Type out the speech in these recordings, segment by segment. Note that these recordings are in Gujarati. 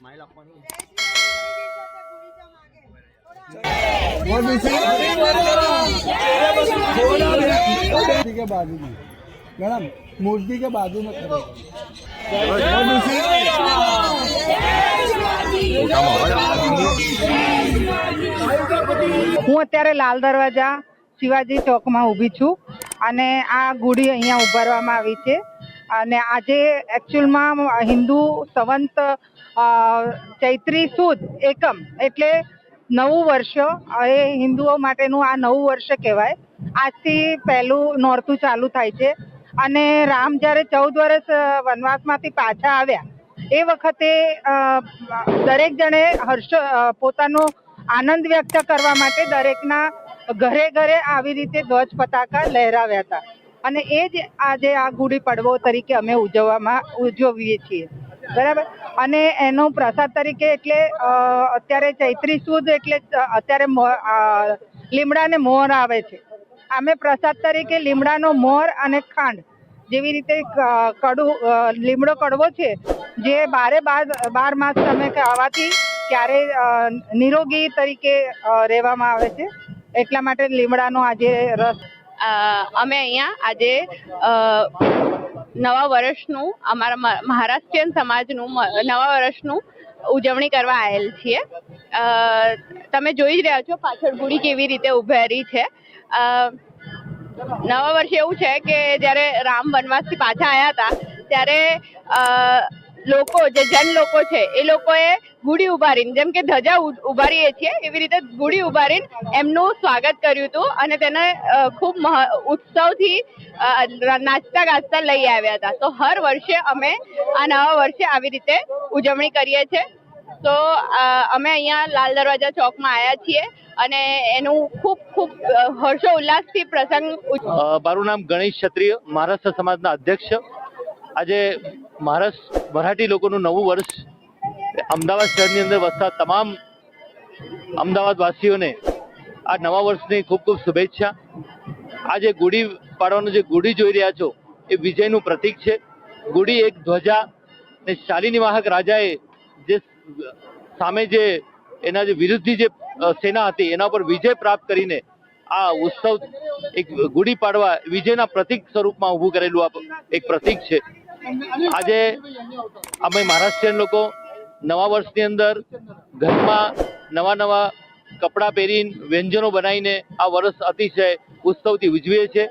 और दूसरी मूर्ति के बाजू में मैडम मूर्ति के बाजू में खड़े और दूसरी હું અત્યારે લાલ દરવાજા શિવાજી ચોકમાં ઊભી છું અને આ ગુડી અહીંયા ઉભારવામાં આવી છે અને આજે એકચ્યુઅલમાં હિન્દુ સંવંત ચૈત્રી સુદ એકમ એટલે નવું વર્ષ, એ હિન્દુઓ માટેનું આ નવું વર્ષ કહેવાય. આજથી પહેલું નોરતું ચાલુ થાય છે. અને રામ જ્યારે ચૌદ વર્ષ વનવાસમાંથી પાછા આવ્યા, એ વખતે દરેક જણે હર્ષ પોતાનો આનંદ વ્યક્ત કરવા માટે દરેકના ઘરે ઘરે આવી રીતે ધ્વજ પતાકા લહેરાવ્યા હતા. અને એ જ આજે આ ગુડી પડવો તરીકે અમે ઉજવવામાં ઉજવીએ છીએ. બરાબર? અને એનો પ્રસાદ તરીકે એટલે અત્યારે ચૈત્રી સુદ એટલે અત્યારે લીમડાને મોર આવે છે. અમે પ્રસાદ તરીકે લીમડાનો મોર અને ખાંડ જેવી રીતે કડું લીમડો કડવો છે, જે બારે બાર બાર માસ તમે ખાવાથી ક્યારે નિરોગી તરીકે રહેવામાં આવે છે. એટલા માટે લીમડાનો આજે રસ અમે અહીંયા આજે નવા વર્ષનું અમારા મહારાષ્ટ્રીયન સમાજનું નવા વર્ષનું ઉજવણી કરવા આવેલ છીએ. તમે જોઈ જ રહ્યા છો પાછળ ગુડી કેવી રીતે ઉભેરી છે. નવા વર્ષે એવું છે કે જ્યારે રામ વનવાસથી પાછા આવ્યા હતા, ત્યારે લોકો, જે જન લોકો છે, એ લોકોએ ગુડી ઉભારીને, જેમ કે ધજા ઉભારીએ છીએ, એવી રીતે ગુડી ઉભારીને એમનું સ્વાગત કર્યું હતું અને તેને ખૂબ ઉત્સવથી નાચતા ગાજતા લઈ આવ્યા હતા. તો હર વર્ષે અમે આ નવા વર્ષે આવી રીતે ઉજવણી કરીએ છીએ. તો અમે અહીંયા લાલ દરવાજા ચોકમાં આવ્યા છીએ અને એનું ખૂબ ખૂબ હર્ષો ઉલ્લાસથી પ્રસંગ મારું નામ ગણેશ ક્ષત્રિય, મહારાષ્ટ્ર સમાજના અધ્યક્ષ. આજે મહારાષ્ટ્ર મરાઠી લોકોનું નવું વર્ષ, અમદાવાદ શહેરની અંદર વસતા તમામ અમદાવાદવાસીઓને આ નવા વર્ષની ખૂબ ખૂબ શુભેચ્છા. આજે ગુડી પાડવાનું જે ગુડી જોઈ રહ્યા છો, એ વિજયનું પ્રતીક છે. ગુડી એક ધ્વજા ને શાલિની વાહક રાજાએ જે સામે જે એના જે વિરુદ્ધની જે સેના હતી, એના પર વિજય પ્રાપ્ત કરીને આ ઉત્સવ એક ગુડી પાડવા વિજયના પ્રતીક સ્વરૂપમાં ઊભું કરેલું આ એક પ્રતીક છે. આજે અમે મહારાષ્ટ્રીયન લોકો નવા વર્ષની અંદર ઘરમાં નવા નવા કપડાં પહેરીને વ્યંજનો બનાવીને આ વર્ષ અતિશય ઉત્સવથી ઉજવીએ છીએ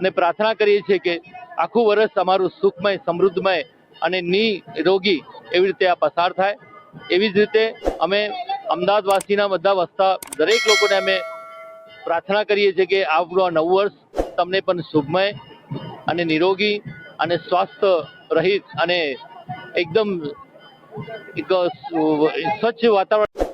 ને પ્રાર્થના કરીએ છીએ કે આખું વર્ષ અમારું સુખમય, સમૃદ્ધમય અને નિરોગી એવી રીતે આ પસાર થાય. એવી જ રીતે અમે અમદાવાદવાસીના બધા વસતા દરેક લોકોને અમે પ્રાર્થના કરીએ છીએ કે આપણું આ નવું વર્ષ તમને પણ શુભમય અને નિરોગી અને સ્વાસ્થ્ય રહિત અને એકદમ એક સ્વચ્છ વાતાવરણ